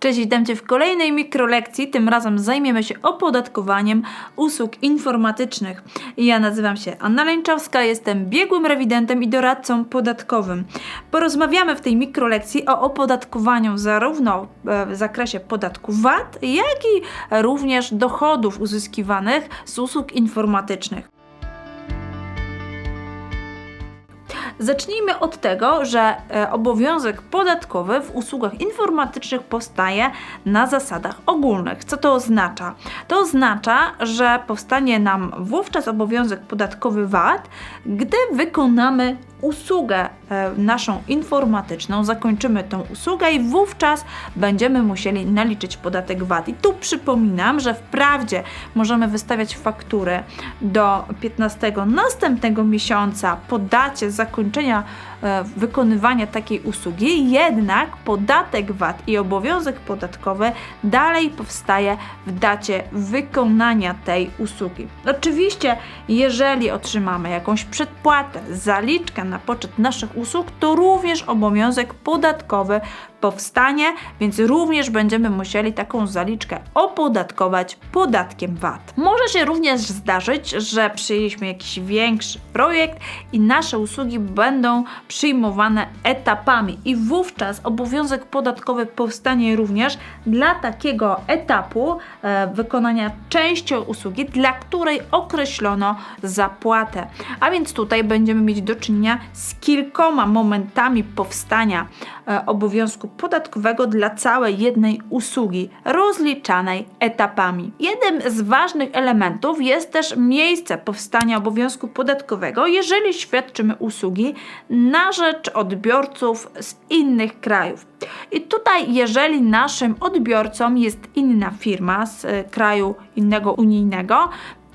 Cześć, witam Cię w kolejnej mikrolekcji. Tym razem zajmiemy się opodatkowaniem usług informatycznych. Ja nazywam się Anna Lęczowska, jestem biegłym rewidentem i doradcą podatkowym. Porozmawiamy w tej mikrolekcji o opodatkowaniu zarówno e, w zakresie podatku VAT, jak i również dochodów uzyskiwanych z usług informatycznych. Zacznijmy od tego, że e, obowiązek podatkowy w usługach informatycznych powstaje na zasadach ogólnych. Co to oznacza? To oznacza, że powstanie nam wówczas obowiązek podatkowy VAT, gdy wykonamy usługę e, naszą informatyczną, zakończymy tą usługę i wówczas będziemy musieli naliczyć podatek VAT. I tu przypominam, że wprawdzie możemy wystawiać faktury do 15 następnego miesiąca po dacie zakończenia e, wykonywania takiej usługi, jednak podatek VAT i obowiązek podatkowy dalej powstaje w dacie wykonania tej usługi. Oczywiście, jeżeli otrzymamy jakąś przedpłatę, zaliczkę na poczet naszych usług, to również obowiązek podatkowy powstanie, więc również będziemy musieli taką zaliczkę opodatkować podatkiem VAT. Może się również zdarzyć, że przyjęliśmy jakiś większy projekt i nasze usługi będą przyjmowane etapami i wówczas obowiązek podatkowy powstanie również dla takiego etapu e, wykonania częścią usługi, dla której określono zapłatę. A więc tutaj będziemy mieć do czynienia z kilkoma momentami powstania e, obowiązku podatkowego dla całej jednej usługi, rozliczanej etapami. Jednym z ważnych elementów jest też miejsce powstania obowiązku podatkowego, jeżeli świadczymy usługi na rzecz odbiorców z innych krajów. I tutaj, jeżeli naszym odbiorcą jest inna firma z e, kraju innego unijnego,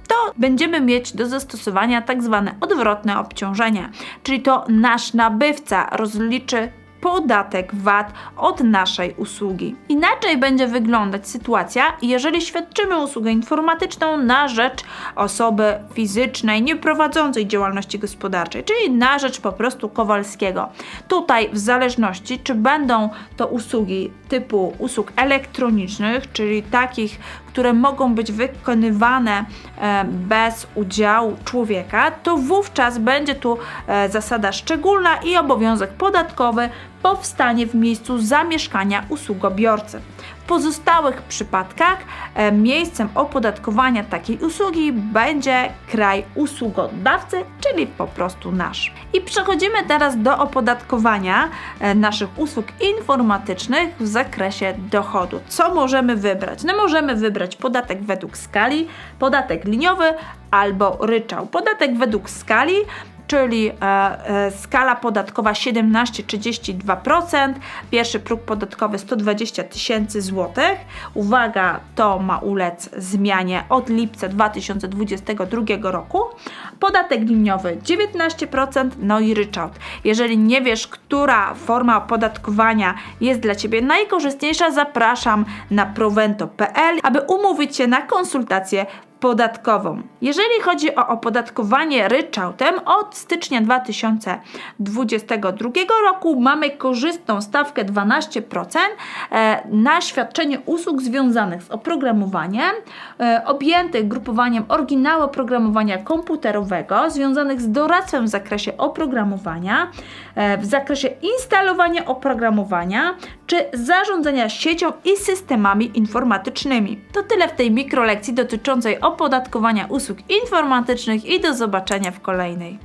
to będziemy mieć do zastosowania tak zwane odwrotne obciążenie, czyli to nasz nabywca rozliczy podatek VAT od naszej usługi. Inaczej będzie wyglądać sytuacja, jeżeli świadczymy usługę informatyczną na rzecz osoby fizycznej nieprowadzącej działalności gospodarczej, czyli na rzecz po prostu Kowalskiego. Tutaj w zależności, czy będą to usługi typu usług elektronicznych, czyli takich, które mogą być wykonywane e, bez udziału człowieka, to wówczas będzie tu e, zasada szczególna i obowiązek podatkowy powstanie w miejscu zamieszkania usługobiorcy. W pozostałych przypadkach e, miejscem opodatkowania takiej usługi będzie kraj usługodawcy, czyli po prostu nasz. I przechodzimy teraz do opodatkowania e, naszych usług informatycznych w zakresie dochodu. Co możemy wybrać? No możemy wybrać podatek według skali, podatek liniowy albo ryczałt. Podatek według skali czyli e, e, skala podatkowa 17-32%, pierwszy próg podatkowy 120 tysięcy złotych. Uwaga, to ma ulec zmianie od lipca 2022 roku. Podatek liniowy 19%, no i ryczałt. Jeżeli nie wiesz, która forma opodatkowania jest dla Ciebie najkorzystniejsza, zapraszam na prowento.pl, aby umówić się na konsultację podatkową. Jeżeli chodzi o opodatkowanie ryczałtem, od stycznia 2022 roku mamy korzystną stawkę 12% e, na świadczenie usług związanych z oprogramowaniem, e, objętych grupowaniem oryginału oprogramowania komputerowego, związanych z doradztwem w zakresie oprogramowania, e, w zakresie instalowania oprogramowania, czy zarządzania siecią i systemami informatycznymi. To tyle w tej mikrolekcji dotyczącej opodatkowania usług informatycznych i do zobaczenia w kolejnej.